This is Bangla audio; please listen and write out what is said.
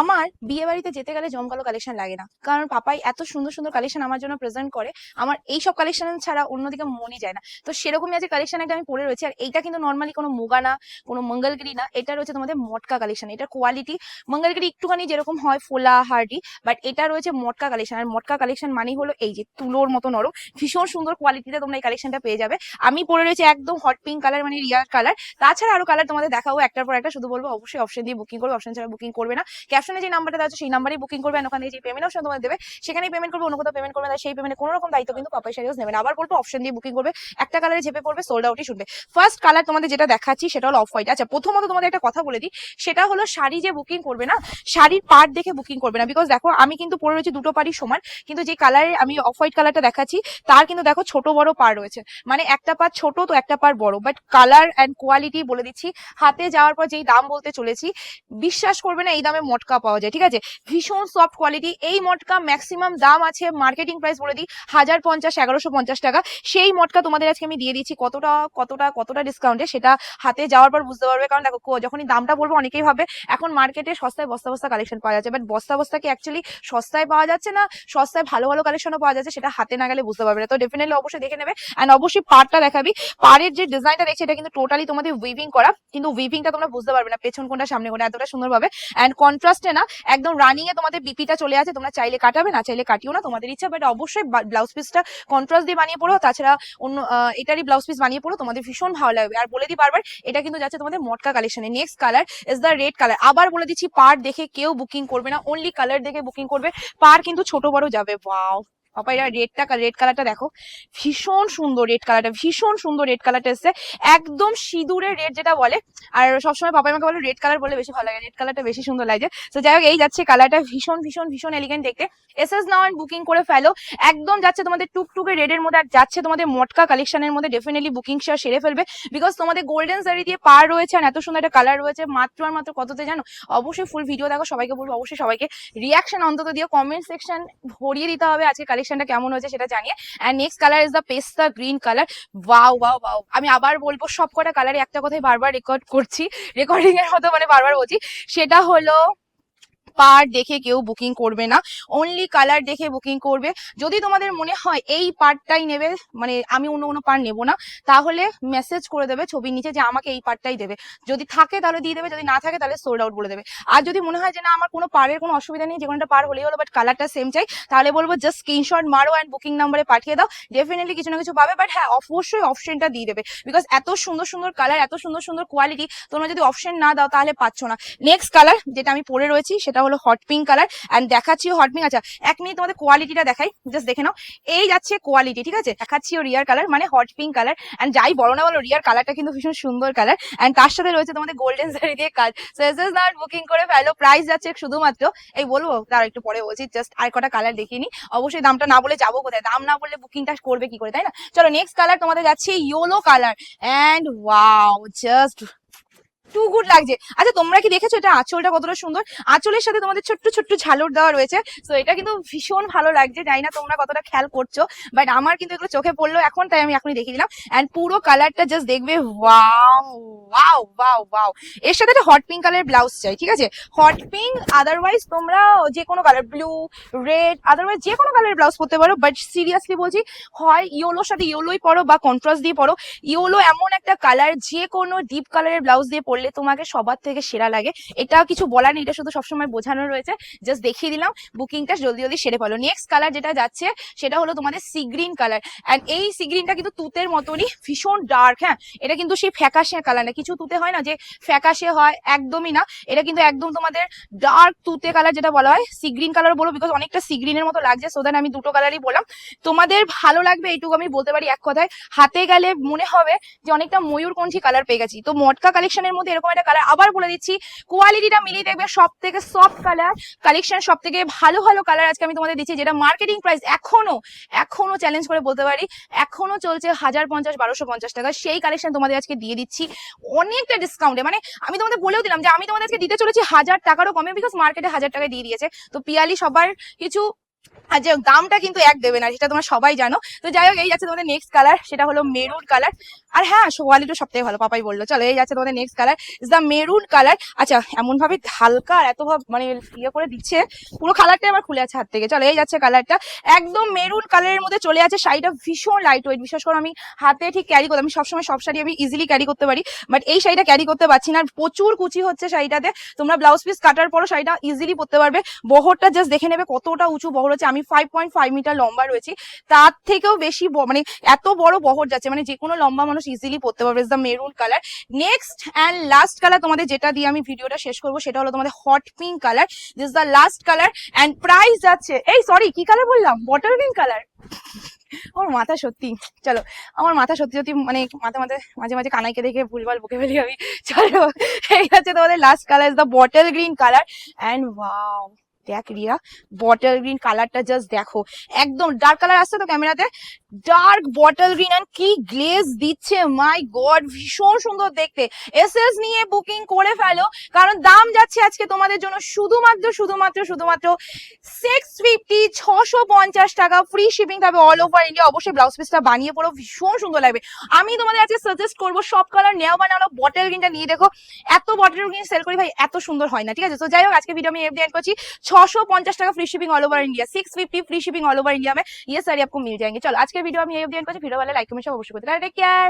আমার বিয়ে বাড়িতে যেতে গেলে জমকালো কালেকশন লাগে না। কারণ পাপাই এত সুন্দর সুন্দর কালেকশন আমার জন্য প্রেজেন্ট করে, আমার এই সব কালেকশন ছাড়া অন্যদিকে মনই যায় না। তো সেরকমই আজকে কালেকশন একটা আমি পরে রয়েছি, আর এইটা কিন্তু নর্মালি কোনো মুগা না কোনো মঙ্গলগিরি না, এটা রয়েছে তোমাদের মটকা কালেকশন এটা কোয়ালিটি মঙ্গলগিরি একটুখানি যেরকম হয় ফোলা, হার্ডি বাট এটা রয়েছে মটকা কালেকশন আর মটকা কালেকশন মানেই হলো এই যে তুলোর মতো নরম, ভীষণ সুন্দর কোয়ালিটিতে তোমরা এই কালেকশনটা পেয়ে যাবে। আমি পরে রয়েছে একদম হট পিঙ্ক কালার মানে রিয়ার কালার তাছাড়া আরও কালার তোমাদের দেখাবো, একটার পর একটা শুধু বলব, অবশ্যই অপশন দিয়ে বুকিং করবে অপশন ছাড়া বুকিং করবে না। ক্যাপশনে যে নাম্বারটা দেওয়া আছে, সেই নাম্বারেই বুকিং করবে ওখানে যে পেমেন্ট অপশন তোমাদের দেবে, সেখানেই পেমেন্ট করবে, অন্য কোথাও পেমেন্ট করবে না, সেই পেমেন্টে কোনো রকম দায়িত্ব কিন্তু পাপাই শাড়িও নেবে না। আবার বলব অপশন দিয়ে বুকিং করবে, একটা কালারে ঝেপে পড়বে সোল্ড আউটই শুনবে। ফার্স্ট কালার তোমাদের যেটা দেখাচ্ছি, সেটা হলো অফ হোয়াইট আচ্ছা প্রথমত তোমাদের একটা কথা বলে দিই, সেটা হলো শাড়ি যে বুকিং করবে না, শাড়ির পার্ট দেখে বুকিং করবে না। বিকজ দেখো, আমি কিন্তু পরে রয়েছে দুটো পাড়ি সমান, কিন্তু যে কালারে আমি অফ হোয়াইট কালারটা দেখাচ্ছি, তার কিন্তু দেখো ছোট বড় পার রয়েছে। মানে একটা পার ছোট, তো একটা পার বড়। বাট কালার অ্যান্ড কোয়ালিটি বলে দিচ্ছি। হাতে যাওয়ার পর যেই দাম বলতে চলেছি, বিশ্বাস করবে না এই দামে মটকা পাওয়া যায়, ঠিক আছে? ভীষণ সফট কোয়ালিটি এই মটকা ম্যাক্সিমাম দাম আছে মার্কেটিং প্রাইস বলে দিই, হাজার পঞ্চাশ, এগারোশো পঞ্চাশ টাকা। সেই মটকা তোমাদের আজকে আমি দিয়ে দিচ্ছি, কতটা কতটা কতটা ডিসকাউন্টে সেটা হাতে যাওয়ার পর বুঝতে পারবে, কারণ দেখো যখনই দামটা বলব অনেকেই ভাবে, এখন মার্কেটে সস্তায় বস্তা বস্তা কালেকশন পাওয়া যাচ্ছে বাট বস্তা বস্তা কি অ্যাকচুয়ালি সস্তায় পাওয়া যাচ্ছে না? সস্তায় ভালো ভালো কালেকশনও পাওয়া যাচ্ছে, সেটা হাতে না গেলে বুঝতে পারবে না। তো ডেফিনেটলি অবশ্যই দেখে নেবে অ্যান্ড অবশ্যই পার্টটা দেখাবি। পাড়ের যে ডিজাইনটা দেখছি, এটা কিন্তু টোটালি তোমাদের উইভিং করা, কিন্তু উইভিংটা তোমরা বুঝতে পারবে না, পেছন কোনটা সামনে কোনটা এতটা সুন্দরভাবে অ্যান্ড কন্ট্রাস্টে না, একদম রানিংয়ে তোমাদের বিপিটা চলে আছে তোমরা চাইলে কাটাবে, না চাইলে কাটিও না, তোমাদের ইচ্ছা বাট অবশ্যই ব্লাউজ পিসটা কন্ট্রাস্ট দিয়ে বানিয়ে পড়ো, তাছাড়া অন্য এটারই ব্লাউজ পিস বানিয়ে পড়ো, তোমাদের ভীষণ ভালো লাগবে। আর বলে দিই বারবার, এটা কিন্তু যাচ্ছে তোমাদের মটকা কালেকশনে next colour is the red colour আবার বলে দিচ্ছি পার দেখে কেউ বুকিং করবে না অনলি কালার দেখে বুকিং করবে পার কিন্তু ছোট বড় যাবে। ওয়াও এটা রেডটা রেড কালারটা দেখো। ভীষণ সুন্দর রেড কালারটা ভীষণ সুন্দর রেড কালারটা এসছে। একদম সিঁদুরের রেড যেটা বলে, আর সবসময় পাপা আমাকে বলে রেড কালার বলে বেশি ভালো লাগে রেড কালারটা বেশি সুন্দর লাগে। তো যাই হোক, এই যাচ্ছে কালারটা ভীষণ ভীষণ ভীষণ এলিগেন্ট দেখতে। এস এস নাও বুকিং করে ফেলো। একদম যাচ্ছে তোমাদের টুকটুকে রেডের মধ্যে, আর যাচ্ছে তোমাদের মটকা কালেকশনের মধ্যে ডেফিনেটলি বুকিং শেয়ার সেরে ফেলবে। বিকজ তোমাদের গোল্ডেন শাড়ি দিয়ে পার রয়েছে, আর এত সুন্দর একটা কালার রয়েছে, মাত্র আর মাত্র কততে জানো? অবশ্যই ফুল ভিডিও দেখো, সবাইকে বলব, অবশ্যই সবাইকে রিয়াকশন অন্তত দিও কমেন্ট সেকশন ভরিয়ে দিতে হবে আজকে কালেকশনটা কেমন হয়েছে সেটা জানিয়ে। And next colour is the pista green colour wow wow wow আমি আবার বলব সব কটা কালারে একটা কথাই বারবার রেকর্ড করছি রেকর্ডিং এর মতো মানে বারবার বলছি। সেটা হলো পার্ট দেখে কেউ বুকিং করবে না। অনলি কালার দেখে বুকিং করবে। যদি তোমাদের মনে হয় এই পার্টটাই নেবে মানে আমি অন্য কোনো পার্ট নেব না, তাহলে মেসেজ করে দেবে ছবির নিচে যে আমাকে এই পার্টটাই দেবে। যদি থাকে তাহলে দিয়ে দেবে, যদি না থাকে তাহলে সোল্ড আউট বলে দেবে। আর যদি মনে হয় যে না, আমার কোনো পারের কোনো অসুবিধা নেই, যে কোনোটা পার হলেই হলো বাট কালারটা সেম চাই, তাহলে বলব জাস্ট স্ক্রিনশট মারো অ্যান্ড বুকিং নাম্বারে পাঠিয়ে দাও। ডেফিনেটলি কিছু না কিছু পাবে বাট হ্যাঁ অবশ্যই অপশনটা দিয়ে দেবে। বিকজ এত সুন্দর সুন্দর কালার এত সুন্দর সুন্দর কোয়ালিটি তোমরা যদি অপশন না দাও, তাহলে পাচ্ছ না। নেক্সট কালার যেটা আমি পরে রয়েছি, সেটা হলো হট পিঙ্ক কালার অ্যান্ড দেখাচ্ছি হট পিঙ্ক আচ্ছা এক মিনিট তোমাদের কোয়ালিটিটা দেখাই জাস্ট দেখে নাও। এই যাচ্ছে কোয়ালিটি ঠিক আছে? দেখাচ্ছি ও রিয়ার কালার মানে হট পিঙ্ক কালার অ্যান্ড যাই বলো না বলো রিয়ার কালারটা কিন্তু ভীষণ সুন্দর কালার অ্যান্ড তার সাথে রয়েছে তোমাদের গোল্ডেন শাড়ি দিয়ে কাজ। সো এস এস নাট বুকিং করে ফেলো প্রাইস যাচ্ছে শুধুমাত্র, এই বলব তার একটু পরে বলছি জাস্ট আর কটা কালার দেখিনি অবশ্যই দামটা না বলে যাব কোথায়? দাম না বললে বুকিংটা করবে কি করে, তাই না? চলো নেক্সট কালার তোমাদের যাচ্ছে yellow colour and wow just too good লাগছে। আচ্ছা তোমরা কি দেখেছ? এটা আঁচলটা কতটা সুন্দর? আঁচলের সাথে তোমাদের ছোট্ট ছোট্ট ঝালর দেওয়া রয়েছে। তো এটা কিন্তু ভীষণ ভালো লাগছে। জানি না তোমরা কতটা খেয়াল করছ বাট আমার কিন্তু এগুলো চোখে পড়ল এখন, তাই আমি এখনই দেখিয়ে দিলাম। অ্যান্ড পুরো কালারটা জাস্ট দেখবে ওয়াও ওয়াও ওয়াও ওয়াও এর সাথে একটা হট পিঙ্ক কালারের ব্লাউজ চাই, ঠিক আছে? হট পিঙ্ক আদারওয়াইজ তোমরা যে কোনো কালার ব্লু রেড আদারওয়াইজ যে কোনো কালারের ব্লাউজ পরতে পারো বাট সিরিয়াসলি বলছি, হয় ইয়েলোর সাথে ইয়েলোই পরো বা কন্ট্রাস্ট দিয়ে পরো। ইয়োলো এমন একটা কালার যে কোনো ডিপ কালারের ব্লাউজ দিয়ে পরলে তোমাকে সবার থেকে সেরা লাগে। এটা কিছু বলার নেই, এটা শুধু সবসময় বোঝানো রয়েছে। জাস্ট দেখিয়ে দিলাম বুকিংটা জলদি জলদি সেরে ফেলো। নেক্সট কালার যেটা যাচ্ছে, সেটা হলো তোমাদের সি গ্রিন কালার অ্যান্ড এই সি গ্রিনটা কিন্তু তুতের মতনই ভীষণ ডার্ক হ্যাঁ? এটা কিন্তু সেই ফ্যাকাশে কালার না। কিছু তুতে হয় না যে ফ্যাকাশে হয়, একদমই না। এটা কিন্তু একদম তোমাদের ডার্ক তুতে কালার যেটা বলা হয় সি গ্রিন কালার বলো বিকজ অনেকটা সি গ্রিনের মতো লাগছে। সো দেন আমি দুটো কালারই বললাম। তোমাদের ভালো লাগবে, এইটুকু আমি বলতে পারি এক কথায়। হাতে গেলে মনে হবে যে অনেকটা ময়ূরকণ্ঠী কালার পেয়ে গেছি। তো মটকা কালেকশনের মধ্যে এরকম একটা কালার আবার বলে দিচ্ছি কোয়ালিটিটা মিলিয়ে দেখবে সব থেকে সফট কালার কালেকশন সব থেকে ভালো ভালো কালার আজকে আমি তোমাদের দিচ্ছি, যেটা মার্কেটিং প্রাইস এখনও এখনও চ্যালেঞ্জ করে বলতে পারি, এখনও চলছে হাজার পঞ্চাশ, বারোশো পঞ্চাশ টাকা, সেই কালেকশন তোমাদের আজকে দিয়ে দিচ্ছি অনেকটা ডিসকাউন্টে মানে আমি তোমাদের বলেও দিলাম যে আমি তোমাদের আজকে দিতে চলেছি হাজার টাকারও কমে বিকজ মার্কেটে হাজার টাকায় দিয়ে দিয়েছে। তো পিয়ালি সবার কিছু আর যে দামটা কিন্তু এক দেবে না সেটা তোমরা সবাই জানো। তো যাই হোক, এই যাচ্ছে তোমাদের নেক্সট কালার সেটা হলো মেরুন কালার আর হ্যাঁ কোয়ালিটি সব থেকে ভালো, পাপাই বলল। চলো, এই যাচ্ছে তোমাদের next colour is the maroon colour আচ্ছা এমন ভাবে হালকা আর এত মানে ইয়ে করে দিচ্ছে, পুরো কালারটা আবার খুলে আছে হাত থেকে। চলো, এই যাচ্ছে কালারটা একদম মেরুন কালারের মধ্যে চলে আছে শাড়িটা ভীষণ লাইট ওয়েট বিশেষ করে, আমি হাতে ঠিক ক্যারি করতে, আমি সবসময় সব শাড়ি আমি ইজিলি ক্যারি করতে পারি। বাট এই শাড়িটা ক্যারি করতে পারছি না প্রচুর কুচি হচ্ছে শাড়িটাতে। তোমরা ব্লাউজ পিস কাটার পরও শাড়িটা ইজিলি পরতে পারবে। বহরটা জাস্ট দেখে নেবে কতটা উঁচু বহর হচ্ছে। আমি ফাইভ পয়েন্ট ফাইভ মিটার লম্বা রয়েছি, তার থেকেও বেশি মানে এত বড় বহর যাচ্ছে মানে যে কোনো লম্বা মানুষ ইজিলি পড়তে পারবে the maroon colour next and last colour তোমাদের যেটা দিয়ে আমি ভিডিওটা শেষ করব, সেটা হলো তোমাদের hot pink colour this the last colour and price যাচ্ছে, এই সরি কি কালার বললাম? বটল গ্রিন কালার আমার মাথা সত্যি, চলো, আমার মাথা সত্যি সত্যি মানে মাথা মাঝে মাঝে মাঝে কানাইকে দেখে ভুলভাল বকে ফেলি আমি, চলো, এই হচ্ছে তোমাদের last colour is the bottle green colour and wow দেখ রিয়া বটল গ্রিন কালারটা জাস্ট দেখো। একদম ডার্ক কালার আসছে তো ক্যামেরাতে ডার্ক বটল গ্রিন এন্ড কি গ্লেজ দিচ্ছে? মাই গড ভীষণ সুন্দর দেখতে। এস এস নিয়ে বুকিং করে ফেলো, কারণ দাম যাচ্ছে আজকে তোমাদের জন্য শুধুমাত্র শুধুমাত্র শুধুমাত্র সিক্স ফিফটি ছশো পঞ্চাশ টাকা। ফ্রি শিপিং থাকবে অল ওভার ইন্ডিয়া অবশ্যই ব্লাউজ পিসটা বানিয়ে পড়ো, ভীষণ সুন্দর লাগবে। আমি তোমাদের আজকে সাজেস্ট করব, সব কালার নেওয়া বানালো বটল গ্রিনটা নিয়ে দেখো। এত বটল গ্রিন সেল করি ভাই, এত সুন্দর হয় না, ঠিক আছে? তো যাই হোক, আজকে ভিডিও আমি এফ করছি। ছশো পঞ্চাশ টাকা free shipping all over India six fifty free shipping all over India মে ইয়ে সারি আপকো মিল যায়গে। চলো, আজকে ভিডিও আমি এই অবধি করছি। ভিডিও ভালো লাইক কমেন্ট সব অবশ্যই করতে। Take care